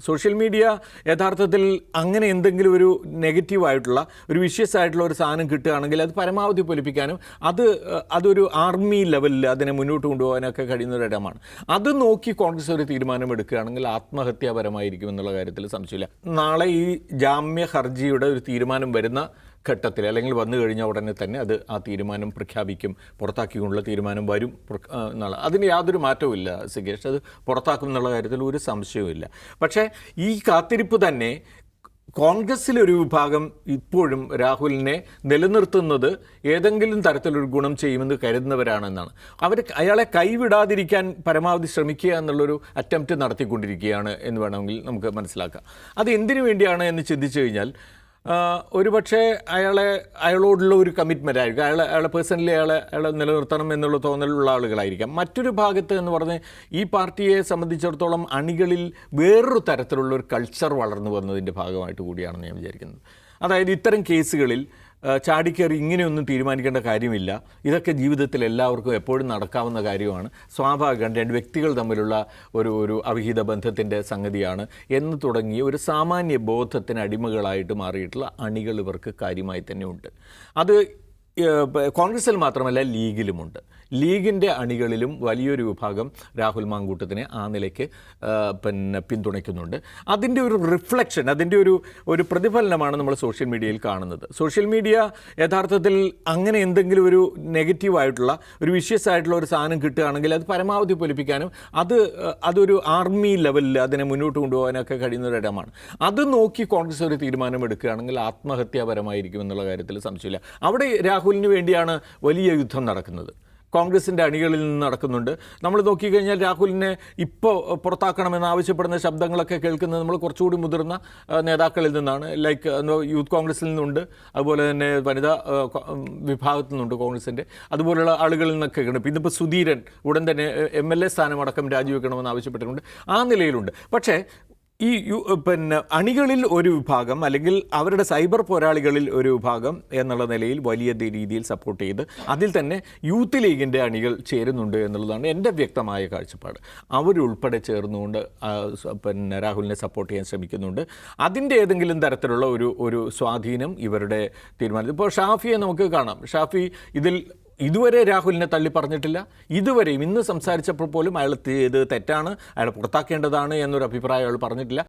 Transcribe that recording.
Social media യഥാർത്ഥത്തിൽ അങ്ങനെ എന്തെങ്കിലും ഒരു നെഗറ്റീവായിട്ടുള്ള ഒരു വിഷ്യസ് ആയിട്ടുള്ള ഒരു സാധനം കിട്ടുകയാണെങ്കിൽ അത് പരമാവധി പൊലിപ്പിക്കാനും അത് അതൊരു ആർമി ലെവലിൽ അതിനെ മുന്നോട്ട് കൊണ്ടുപോകാനൊക്കെ കഴിയുന്ന ഒരു ഇടമാണ്. അത് നോക്കി കോൺഗ്രസ് ഒരു തീരുമാനം എടുക്കുകയാണെങ്കിൽ ആത്മഹത്യാപരമായിരിക്കും എന്നുള്ള കാര്യത്തിൽ സംശയമില്ല. നാളെ ഈ ജാമ്യ ഹർജിയുടെ ഒരു തീരുമാനം വരുന്ന ഘട്ടത്തിൽ അല്ലെങ്കിൽ വന്നു കഴിഞ്ഞ ഉടനെ തന്നെ അത് ആ തീരുമാനം പ്രഖ്യാപിക്കും പുറത്താക്കിക്കൊണ്ടുള്ള തീരുമാനം വരും. എന്നുള്ള അതിന് യാതൊരു മാറ്റവും ഇല്ല സിഗേഷ്. അത് പുറത്താക്കും എന്നുള്ള കാര്യത്തിൽ ഒരു സംശയവുമില്ല പക്ഷേ ഈ കാത്തിരിപ്പ് തന്നെ കോൺഗ്രസ്സിലൊരു വിഭാഗം ഇപ്പോഴും രാഹുലിനെ നിലനിർത്തുന്നത് ഏതെങ്കിലും തരത്തിലൊരു ഗുണം ചെയ്യുമെന്ന് കരുതുന്നവരാണെന്നാണ്. അവർ അയാളെ കൈവിടാതിരിക്കാൻ പരമാവധി ശ്രമിക്കുക എന്നുള്ളൊരു അറ്റംപ്റ്റ് നടത്തിക്കൊണ്ടിരിക്കുകയാണ് എന്ന് വേണമെങ്കിൽ നമുക്ക് മനസ്സിലാക്കാം. അത് എന്തിനു വേണ്ടിയാണ് എന്ന് ചിന്തിച്ചു കഴിഞ്ഞാൽ ഒരുപക്ഷെ അയാളെ അയാളോടുള്ള ഒരു കമ്മിറ്റ്മെന്റ് ആയിരിക്കും. അയാളെ അയാളെ പേഴ്സണലി അയാളെ അയാളെ നിലനിർത്തണം എന്നുള്ള തോന്നലുള്ള ആളുകളായിരിക്കാം. മറ്റൊരു ഭാഗത്ത് എന്ന് പറഞ്ഞ് ഈ പാർട്ടിയെ സംബന്ധിച്ചിടത്തോളം അണികളിൽ വേറൊരു തരത്തിലുള്ള ഒരു കൾച്ചർ വളർന്നു വന്നതിന്റെ ഭാഗമായിട്ട് കൂടിയാണെന്ന് ഞാൻ വിചാരിക്കുന്നത് അതായത് ഇത്തരം കേസുകളിൽ ചാടിക്കയറി ഇങ്ങനെയൊന്നും തീരുമാനിക്കേണ്ട കാര്യമില്ല. ഇതൊക്കെ ജീവിതത്തിൽ എല്ലാവർക്കും എപ്പോഴും നടക്കാവുന്ന കാര്യമാണ്. സ്വാഭാവികം രണ്ട് വ്യക്തികൾ തമ്മിലുള്ള ഒരു ഒരു അവിഹിത ബന്ധത്തിന്റെ സംഗതിയാണ്. എന്ന് തുടങ്ങി ഒരു സാമാന്യ ബോധത്തിന് അടിമകളായിട്ട് മാറിയിട്ടുള്ള അണികൾ ഇവർക്ക് കാര്യമായി തന്നെ ഉണ്ട്. അത് കോൺഗ്രസിൽ മാത്രമല്ല ലീഗിലുമുണ്ട്. ലീഗിന്റെ അണികളിലും വലിയൊരു വിഭാഗം രാഹുൽ മാങ്കൂട്ടത്തിനെ ആ നിലയ്ക്ക് പിന്നെ പിന്തുണയ്ക്കുന്നുണ്ട്. അതിന്റെ ഒരു റിഫ്ലക്ഷൻ അതിന്റെ ഒരു ഒരു പ്രതിഫലനമാണ് നമ്മൾ സോഷ്യൽ മീഡിയയിൽ കാണുന്നത്. സോഷ്യൽ മീഡിയ യഥാർത്ഥത്തിൽ അങ്ങനെ എന്തെങ്കിലും ഒരു നെഗറ്റീവായിട്ടുള്ള ഒരു വിഷ്യസ് ആയിട്ടുള്ള ഒരു സാധനം കിട്ടുകയാണെങ്കിൽ അത് പരമാവധി പൊലിപ്പിക്കാനും അത് അതൊരു ആർമി ലെവലിൽ അതിനെ മുന്നോട്ട് കൊണ്ടുപോകാനൊക്കെ കഴിയുന്ന ഒരു ഇടമാണ്. അത് നോക്കി കോൺഗ്രസ് ഒരു തീരുമാനം എടുക്കുകയാണെങ്കിൽ ആത്മഹത്യാപരമായിരിക്കും എന്നുള്ള കാര്യത്തിൽ സംശയമില്ല. അവിടെ രാഹുലിന് വേണ്ടിയാണ് വലിയ യുദ്ധം നടക്കുന്നത്. കോൺഗ്രസിന്റെ അണികളിൽ നിന്ന് നടക്കുന്നുണ്ട്. നമ്മൾ നോക്കിക്കഴിഞ്ഞാൽ രാഹുലിനെ ഇപ്പോൾ പുറത്താക്കണമെന്ന് ആവശ്യപ്പെടുന്ന ശബ്ദങ്ങളൊക്കെ കേൾക്കുന്നത് നമ്മൾ കുറച്ചുകൂടി മുതിർന്ന നേതാക്കളിൽ നിന്നാണ്. ലൈക്ക് യൂത്ത് കോൺഗ്രസിൽ നിന്നുണ്ട്. അതുപോലെ തന്നെ വനിതാ വിഭാഗത്തിൽ നിന്നുണ്ട് കോൺഗ്രസിന്റെ അതുപോലെയുള്ള ആളുകളിൽ നിന്നൊക്കെ ഇപ്പം ഇതിപ്പോൾ സുധീരൻ ഉടൻ തന്നെ എം എൽ എ സ്ഥാനമടക്കം രാജിവെക്കണമെന്ന് ആവശ്യപ്പെട്ടിട്ടുണ്ട്. ആ നിലയിലുണ്ട്. പക്ഷേ ഈ പിന്നെ അണികളിൽ ഒരു വിഭാഗം അല്ലെങ്കിൽ അവരുടെ സൈബർ പോരാളികളിൽ ഒരു വിഭാഗം എന്നുള്ള നിലയിൽ വലിയ രീതിയിൽ സപ്പോർട്ട് ചെയ്ത് അതിൽ തന്നെ യൂത്ത് ലീഗിന്റെ അണികൾ ചേരുന്നുണ്ട് എന്നുള്ളതാണ് എന്റെ വ്യക്തമായ കാഴ്ചപ്പാട്. അവരുൾപ്പെടെ ചേർന്നുകൊണ്ട് പിന്നെ രാഹുലിനെ സപ്പോർട്ട് ചെയ്യാൻ ശ്രമിക്കുന്നുണ്ട്. അതിന്റെ ഏതെങ്കിലും തരത്തിലുള്ള ഒരു ഒരു സ്വാധീനം ഇവരുടെ തീരുമാനം ഇപ്പോൾ ഷാഫിയെ നമുക്ക് കാണാം. ഷാഫി ഇതിൽ ഇതുവരെ രാഹുലിനെ തള്ളി പറഞ്ഞിട്ടില്ല. ഇതുവരെയും ഇന്ന് സംസാരിച്ചപ്പോൾ പോലും അയാൾ ഇത് തെറ്റാണ്. അയാൾ പുറത്താക്കേണ്ടതാണ് എന്നൊരു അഭിപ്രായം അയാൾ പറഞ്ഞിട്ടില്ല.